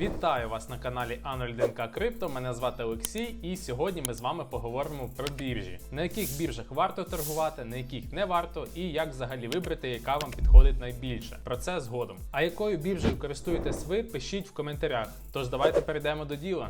Вітаю вас на каналі А01К Крипто. Мене звати Олексій, і сьогодні ми з вами поговоримо про біржі, на яких біржах варто торгувати, на яких не варто, і як взагалі вибрати, яка вам підходить найбільше. Про це згодом. А якою біржею користуєтесь ви, пишіть в коментарях. Тож давайте перейдемо до діла.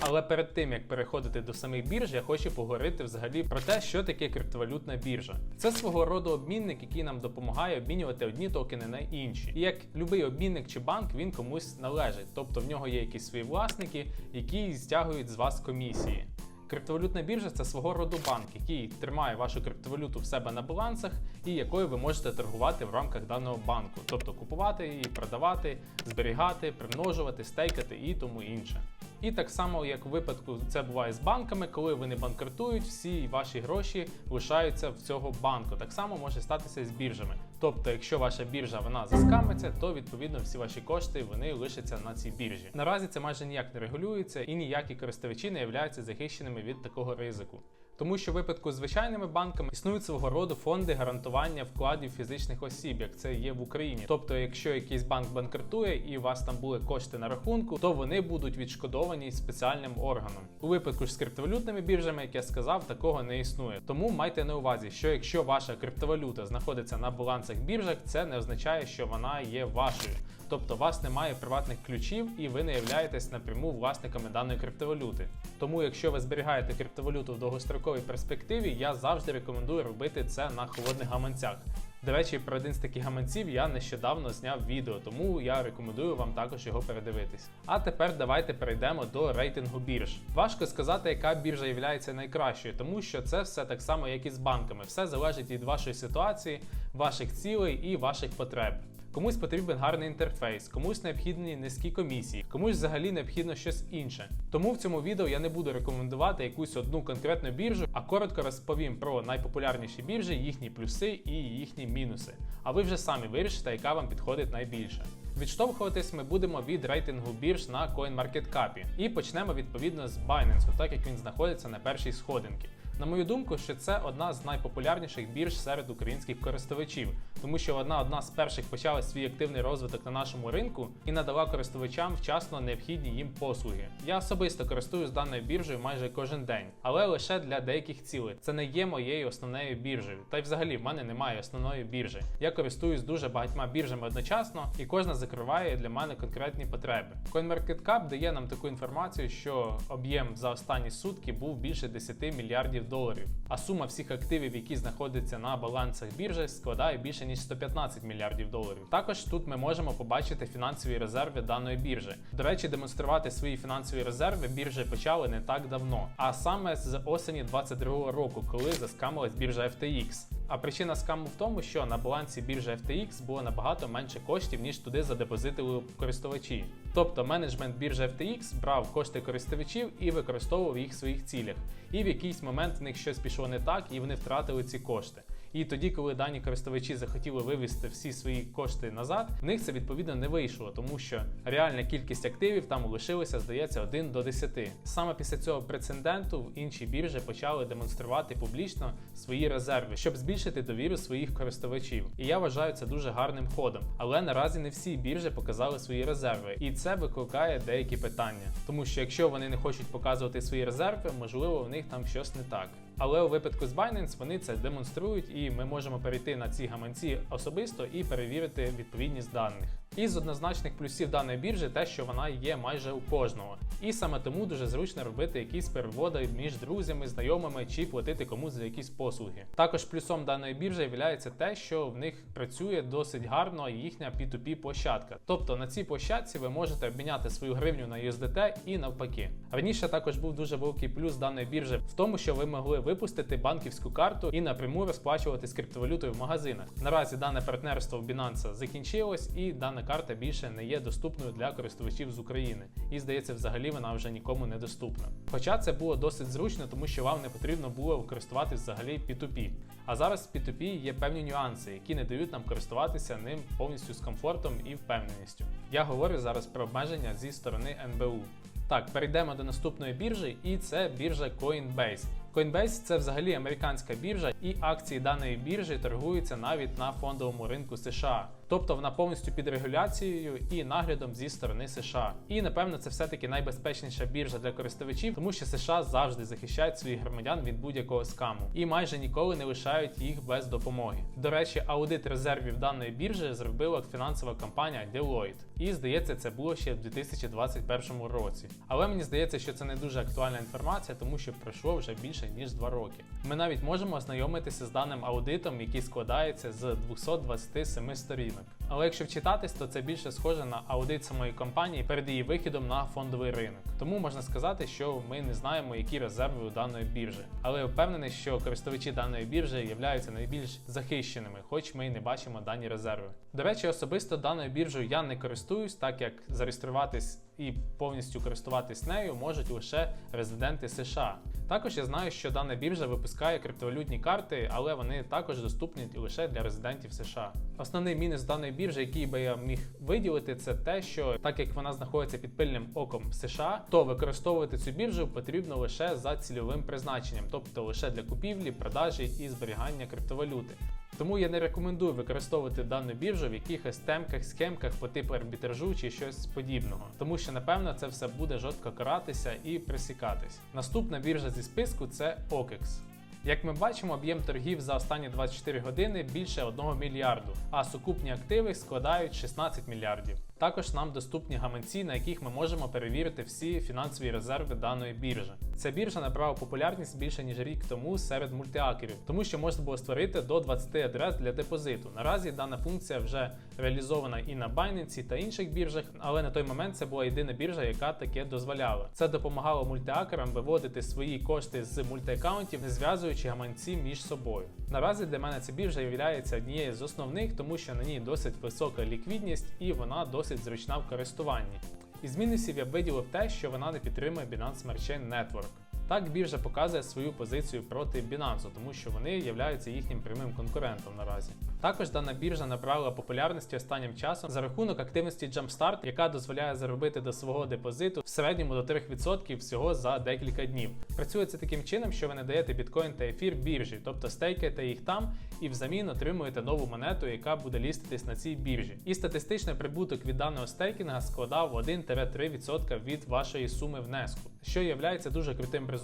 Але перед тим як переходити до самих бірж, я хочу поговорити взагалі про те, що таке криптовалютна біржа. Це свого роду обмінник, який нам допомагає обмінювати одні токени на інші. І як будь-який обмінник чи банк, він комусь належить, тобто в нього є якісь свої власники, які стягують з вас комісії. Криптовалютна біржа це свого роду банк, який тримає вашу криптовалюту в себе на балансах і якою ви можете торгувати в рамках даного банку, тобто купувати її, продавати, зберігати, примножувати, стейкати і тому інше. І так само, як в випадку це буває з банками, коли вони банкрутують, всі ваші гроші лишаються в цього банку. Так само може статися з біржами. Тобто, якщо ваша біржа вона заскамиться, то відповідно всі ваші кошти вони лишаться на цій біржі. Наразі це майже ніяк не регулюється і ніякі користувачі не являються захищеними від такого ризику. Тому що в випадку з звичайними банками існують свого роду фонди гарантування вкладів фізичних осіб, як це є в Україні. Тобто, якщо якийсь банк банкрутує і у вас там були кошти на рахунку, то вони будуть відшкодовані спеціальним органом. У випадку ж з криптовалютними біржами, як я сказав, такого не існує. Тому майте на увазі, що якщо ваша криптовалюта знаходиться на балансах біржах, це не означає, що вона є вашою. Тобто у вас немає приватних ключів і ви не являєтесь напряму власниками даної криптовалюти. Тому, якщо ви зберігаєте криптовалюту в довгостроковій перспективі, я завжди рекомендую робити це на холодних гаманцях. До речі, про один з таких гаманців я нещодавно зняв відео, тому я рекомендую вам також його передивитись. А тепер давайте перейдемо до рейтингу бірж. Важко сказати, яка біржа є найкращою, тому що це все так само, як і з банками. Все залежить від вашої ситуації, ваших цілей і ваших потреб. Комусь потрібен гарний інтерфейс, комусь необхідні низькі комісії, комусь взагалі необхідно щось інше. Тому в цьому відео я не буду рекомендувати якусь одну конкретну біржу, а коротко розповім про найпопулярніші біржі, їхні плюси і їхні мінуси. А ви вже самі вирішите, яка вам підходить найбільше. Відштовхуватись ми будемо від рейтингу бірж на CoinMarketCap. І почнемо відповідно з Binance, так як він знаходиться на першій сходинці. На мою думку, що це одна з найпопулярніших бірж серед українських користувачів, тому що вона одна з перших почала свій активний розвиток на нашому ринку і надала користувачам вчасно необхідні їм послуги. Я особисто користуюсь даною біржею майже кожен день, але лише для деяких цілей. Це не є моєю основною біржею. Та й взагалі в мене немає основної біржі. Я користуюсь дуже багатьма біржами одночасно, і кожна закриває для мене конкретні потреби. CoinMarketCap дає нам таку інформацію, що об'єм за останні сутки був більше 10 мільярдів доларів, а сума всіх активів, які знаходяться на балансах біржі, складає більше ніж 115 мільярдів доларів. Також тут ми можемо побачити фінансові резерви даної біржі. До речі, демонструвати свої фінансові резерви біржі почали не так давно, а саме з осені 2022 року, коли заскамилась біржа FTX. А причина скаму в тому, що на балансі біржі FTX було набагато менше коштів, ніж туди задепозитили користувачі. Тобто менеджмент біржі FTX брав кошти користувачів і використовував їх в своїх цілях. І в якийсь момент в них щось пішло не так, і вони втратили ці кошти. І тоді, коли дані користувачі захотіли вивести всі свої кошти назад, в них це відповідно не вийшло, тому що реальна кількість активів там лишилася, здається, 1 до 10. Саме після цього прецеденту в інші біржі почали демонструвати публічно свої резерви, щоб збільшити довіру своїх користувачів. І я вважаю це дуже гарним ходом. Але наразі не всі біржі показали свої резерви, і це викликає деякі питання, тому що якщо вони не хочуть показувати свої резерви, можливо, в них там щось не так. Але у випадку з Binance вони це демонструють, і ми можемо перейти на ці гаманці особисто і перевірити відповідність даних. І з однозначних плюсів даної біржі те, що вона є майже у кожного. І саме тому дуже зручно робити якісь переводи між друзями, знайомими чи платити комусь за якісь послуги. Також плюсом даної біржі є те, що в них працює досить гарно їхня P2P площадка. Тобто на цій площадці ви можете обміняти свою гривню на USDT і навпаки. Раніше також був дуже великий плюс даної біржі в тому, що ви могли випустити банківську карту і напряму розплачувати з криптовалютою в магазинах. Наразі дане партнерство в Binance закінчилось, і дана карта більше не є доступною для користувачів з України. І здається, взагалі вона вже нікому не доступна. Хоча це було досить зручно, тому що вам не потрібно було користуватися взагалі P2P. А зараз в P2P є певні нюанси, які не дають нам користуватися ним повністю з комфортом і впевненістю. Я говорю зараз про обмеження зі сторони НБУ. Так, перейдемо до наступної біржі, і це біржа Coinbase. Coinbase це взагалі американська біржа, і акції даної біржі торгуються навіть на фондовому ринку США. Тобто вона повністю під регуляцією і наглядом зі сторони США. І напевно це все-таки найбезпечніша біржа для користувачів, тому що США завжди захищають своїх громадян від будь-якого скаму і майже ніколи не лишають їх без допомоги. До речі, аудит резервів даної біржі зробила фінансова компанія Deloitte. І здається, це було ще в 2021 році. Але мені здається, що це не дуже актуальна інформація, тому що пройшло вже більше ніж 2 роки. Ми навіть можемо ознайомитися з даним аудитом, який складається з 227 сторінок. Але якщо вчитатись, то це більше схоже на аудит самої компанії перед її вихідом на фондовий ринок. Тому можна сказати, що ми не знаємо, які резерви у даної біржі. Але я впевнений, що користувачі даної біржі являються найбільш захищеними, хоч ми й не бачимо дані резерви. До речі, особисто даною біржею я не користуюсь, так як зареєструватись і повністю користуватись нею можуть лише резиденти США. Також я знаю, що дана біржа випускає криптовалютні карти, але вони також доступні лише для резидентів США. Основний мінус даної біржі, який би я міг виділити, це те, що так як вона знаходиться під пильним оком США, то використовувати цю біржу потрібно лише за цільовим призначенням, тобто лише для купівлі, продажі і зберігання криптовалюти. Тому я не рекомендую використовувати дану біржу в якихось темках, схемках по типу арбітражу чи щось подібного, тому що напевно це все буде жорстко каратися і присікатись. Наступна біржа зі списку це OKEX. Як ми бачимо, об'єм торгів за останні 24 години більше 1 мільярду, а сукупні активи складають 16 мільярдів. Також нам доступні гаманці, на яких ми можемо перевірити всі фінансові резерви даної біржі. Ця біржа набрала популярність більше ніж рік тому серед мультиакерів, тому що можна було створити до 20 адрес для депозиту. Наразі дана функція вже реалізована і на Binance та інших біржах, але на той момент це була єдина біржа, яка таке дозволяла. Це допомагало мультиакерам виводити свої кошти з мультиаккаунтів, не зв'язуючи гаманці між собою. Наразі для мене ця біржа є однією з основних, тому що на ній досить висока ліквідність і вона досить зручна в користуванні. Із мінусів я б виділив те, що вона не підтримує Binance Smart Chain Network. Так біржа показує свою позицію проти Binance, тому що вони являються їхнім прямим конкурентом наразі. Також дана біржа набрала популярності останнім часом за рахунок активності Jumpstart, яка дозволяє заробити до свого депозиту в середньому до 3% всього за декілька днів. Працює це таким чином, що ви не даєте біткоін та ефір біржі, тобто стейкаєте їх там і взамін отримуєте нову монету, яка буде ліститись на цій біржі. І статистичний прибуток від даного стейкінга складав 1-3% від вашої суми внеску, що є дуже крутим результатом,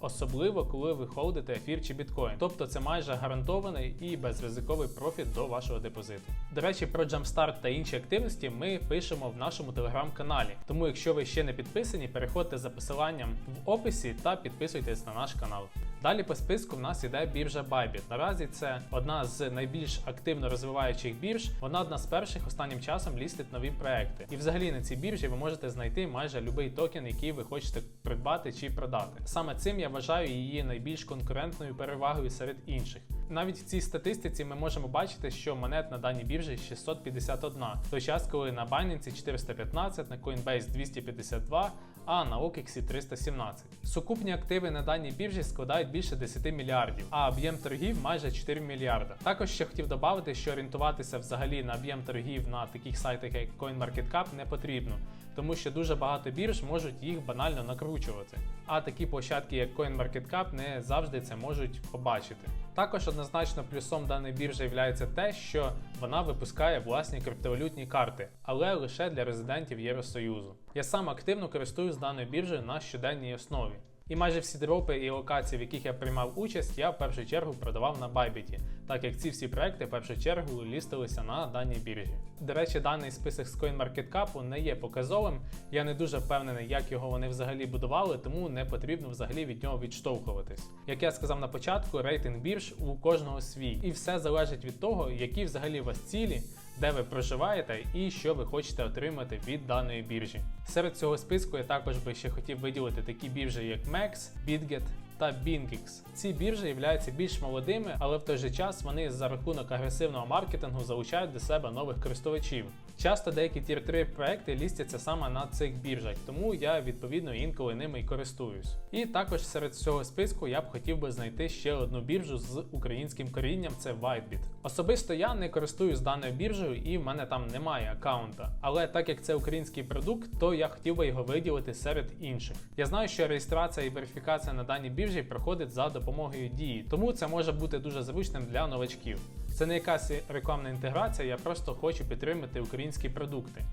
особливо коли ви холдите ефір чи біткоін. Тобто це майже гарантований і безризиковий профіт до вашого депозиту. До речі, про Jumpstart та інші активності ми пишемо в нашому телеграм-каналі. Тому, якщо ви ще не підписані, переходьте за посиланням в описі та підписуйтесь на наш канал. Далі по списку в нас іде біржа Bybit. Наразі це одна з найбільш активно розвиваючих бірж. Вона одна з перших останнім часом лістить нові проекти. І взагалі на цій біржі ви можете знайти майже будь-який токен, який ви хочете придбати чи продати. Саме цим я вважаю її найбільш конкурентною перевагою серед інших. Навіть в цій статистиці ми можемо бачити, що монет на даній біржі 651, в той час, коли на Binance 415, на Coinbase 252, а на OKEX 317. Сукупні активи на даній біржі складають більше 10 мільярдів, а об'єм торгів майже 4 мільярда. Також ще хотів додати, що орієнтуватися взагалі на об'єм торгів на таких сайтах, як CoinMarketCap, не потрібно. Тому що дуже багато бірж можуть їх банально накручувати. А такі площадки, як CoinMarketCap, не завжди це можуть побачити. Також однозначно плюсом даної біржі є те, що вона випускає власні криптовалютні карти, але лише для резидентів Євросоюзу. Я сам активно користуюсь даною біржею на щоденній основі. І майже всі дропи і локації, в яких я приймав участь, я в першу чергу продавав на Bybit, так як ці всі проекти в першу чергу лістилися на даній біржі. До речі, даний список з CoinMarketCap не є показовим. Я не дуже впевнений, як його вони взагалі будували, тому не потрібно взагалі від нього відштовхуватись. Як я сказав на початку, рейтинг бірж у кожного свій, і все залежить від того, які взагалі у вас цілі де ви проживаєте і що ви хочете отримати від даної біржі. Серед цього списку я також би ще хотів виділити такі біржі, як MEX, BitGet та BingX. Ці біржі являються більш молодими, але в той же час вони за рахунок агресивного маркетингу залучають до себе нових користувачів. Часто деякі тір 3 проекти лістяться саме на цих біржах, тому я відповідно інколи ними і користуюсь. І також серед цього списку я б хотів би знайти ще одну біржу з українським корінням це Whitebit. Особисто я не користуюсь даною біржею і в мене там немає аккаунта. Але так як це український продукт, то я хотів би його виділити серед інших. Я знаю, що реєстрація і верифікація на даній біржі проходить за допомогою дії, тому це може бути дуже зручним для новачків. Це не якась рекламна інтеграція, я просто хочу підтримати українські продукти.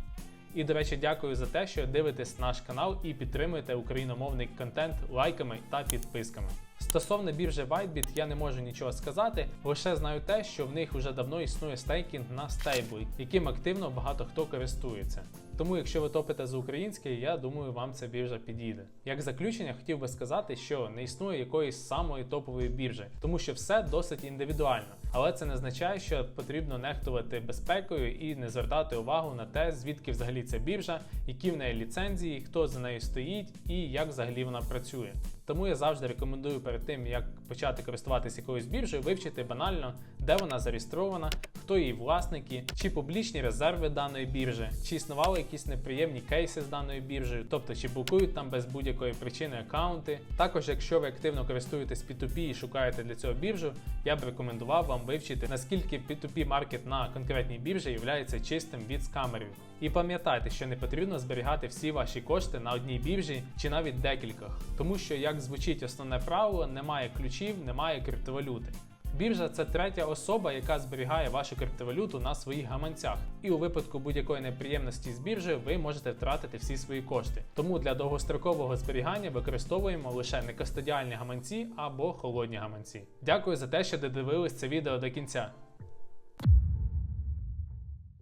І, до речі, дякую за те, що дивитесь наш канал і підтримуєте україномовний контент лайками та підписками. Стосовно біржі Whitebit я не можу нічого сказати, лише знаю те, що в них вже давно існує стейкінг на стейбл, яким активно багато хто користується. Тому, якщо ви топите за українське, я думаю, вам ця біржа підійде. Як заключення, хотів би сказати, що не існує якоїсь самої топової біржі, тому що все досить індивідуально. Але це не означає, що потрібно нехтувати безпекою і не звертати увагу на те, звідки взагалі ця біржа, які в неї ліцензії, хто за нею стоїть і як взагалі вона працює. Тому я завжди рекомендую перед тим, як почати користуватися якоюсь біржею, вивчити банально, де вона зареєстрована, хто її власники, чи публічні резерви даної біржі, чи існували якісь неприємні кейси з даною біржею, тобто чи блокують там без будь-якої причини аккаунти. Також, якщо ви активно користуєтесь P2P і шукаєте для цього біржу, я б рекомендував вам вивчити, наскільки P2P маркет на конкретній біржі є чистим від скамерів. І пам'ятайте, що не потрібно зберігати всі ваші кошти на одній біржі чи навіть декількох, тому що, як звучить основне правило, немає ключів, немає криптовалюти. Біржа це третя особа, яка зберігає вашу криптовалюту на своїх гаманцях. І у випадку будь-якої неприємності з біржею ви можете втратити всі свої кошти. Тому для довгострокового зберігання використовуємо лише не кастодіальні гаманці або холодні гаманці. Дякую за те, що додивились це відео до кінця.